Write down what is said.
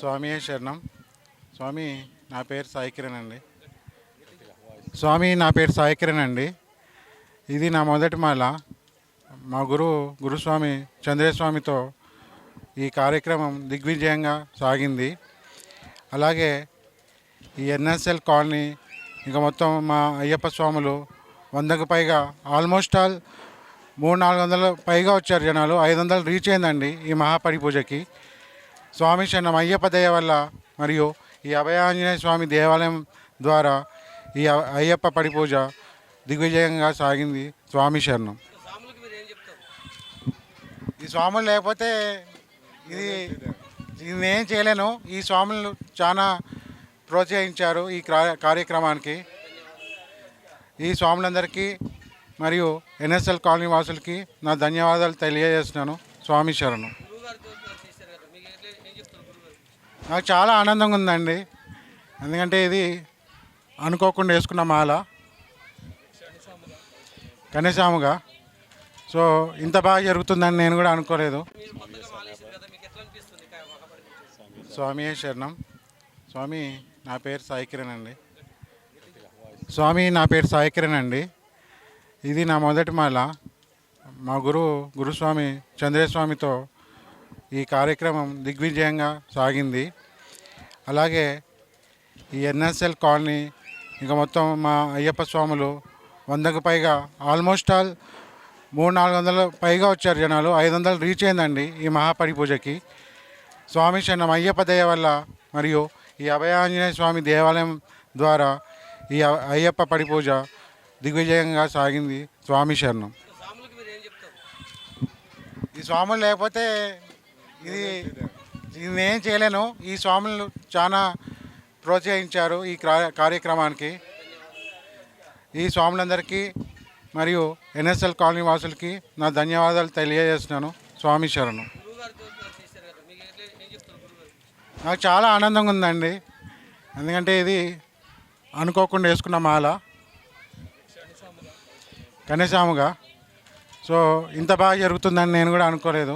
స్వామి శరణం. స్వామి నా పేరు సాయి కిరణ్ అండి. స్వామి నా పేరు సాయి కిరణ్ అండి. ఇది నా మొదటి మాల. మా గురువు గురుస్వామి చంద్రస్వామితో ఈ కార్యక్రమం దిగ్విజయంగా సాగింది. అలాగే ఈ ఎన్ఎస్ఎల్ కాలనీ ఇంకా మొత్తం మా అయ్యప్ప స్వాములు వందకు పైగా ఆల్మోస్ట్ ఆల్ మూడు నాలుగు వందల పైగా వచ్చారు జనాలు. ఐదు వందలు రీచ్ అయిందండి ఈ మహాపడి పూజకి. స్వామి శరణం అయ్యప్ప దయ వల్ల మరియు ఈ అభయాంజనేయ స్వామి దేవాలయం ద్వారా ఈ అయ్యప్ప పరిపూజ దిగ్విజయంగా సాగింది స్వామి శరణం. ఈ స్వాములు లేకపోతే ఇది ఇది నేను చేయలేను. ఈ స్వాములు చాలా ప్రోత్సహించారు ఈ కార్యక్రమానికి. ఈ స్వాములందరికీ మరియు ఎన్ఎస్ఎల్ కాలనీ వాసులకి నా ధన్యవాదాలు తెలియజేస్తున్నాను. స్వామి శరణం. నాకు చాలా ఆనందంగా ఉందండి. ఎందుకంటే ఇది అనుకోకుండా వేసుకున్న మాల. కనీసాముగా. సో ఇంత బాగా జరుగుతుందని నేను కూడా అనుకోలేదు. స్వామి శరణం. స్వామి నా పేరు సాయికిరణ్ అండి. స్వామి నా పేరు సాయికిరణ్ అండి. ఇది నా మొదటి మాల. మా గురువు గురుస్వామి చంద్రస్వామితో ఈ కార్యక్రమం దిగ్విజయంగా సాగింది. అలాగే ఈ ఎన్ఎస్ఎల్ కాలనీ ఇంకా మొత్తం మా అయ్యప్ప స్వాములు వందకు పైగా ఆల్మోస్ట్ ఆల్ మూడు నాలుగు వందల పైగా వచ్చారు జనాలు. ఐదు వందలు రీచ్ అయిందండి ఈ మహాపడి పూజకి స్వామి శరణం అయ్యప్ప దయ వల్ల మరియు ఈ అభయాంజనేయ స్వామి దేవాలయం ద్వారా ఈ అయ్యప్ప పడి పూజ దిగ్విజయంగా సాగింది స్వామి శరణం. ఈ స్వాములు లేకపోతే ఇది నేనేం చేయలేను. ఈ స్వాములు చాలా ప్రోత్సహించారు ఈ కార్యక్రమానికి. ఈ స్వాములందరికీ మరియు ఎన్ఎస్ఎల్ కాలనీ వాసులకి నా ధన్యవాదాలు తెలియజేస్తున్నాను. స్వామి శరణం. నాకు చాలా ఆనందంగా ఉందండి. ఎందుకంటే ఇది అనుకోకుండా వేసుకున్న మాల. కన్యశామగా సో ఇంత బాగా జరుగుతుందని నేను కూడా అనుకోలేదు.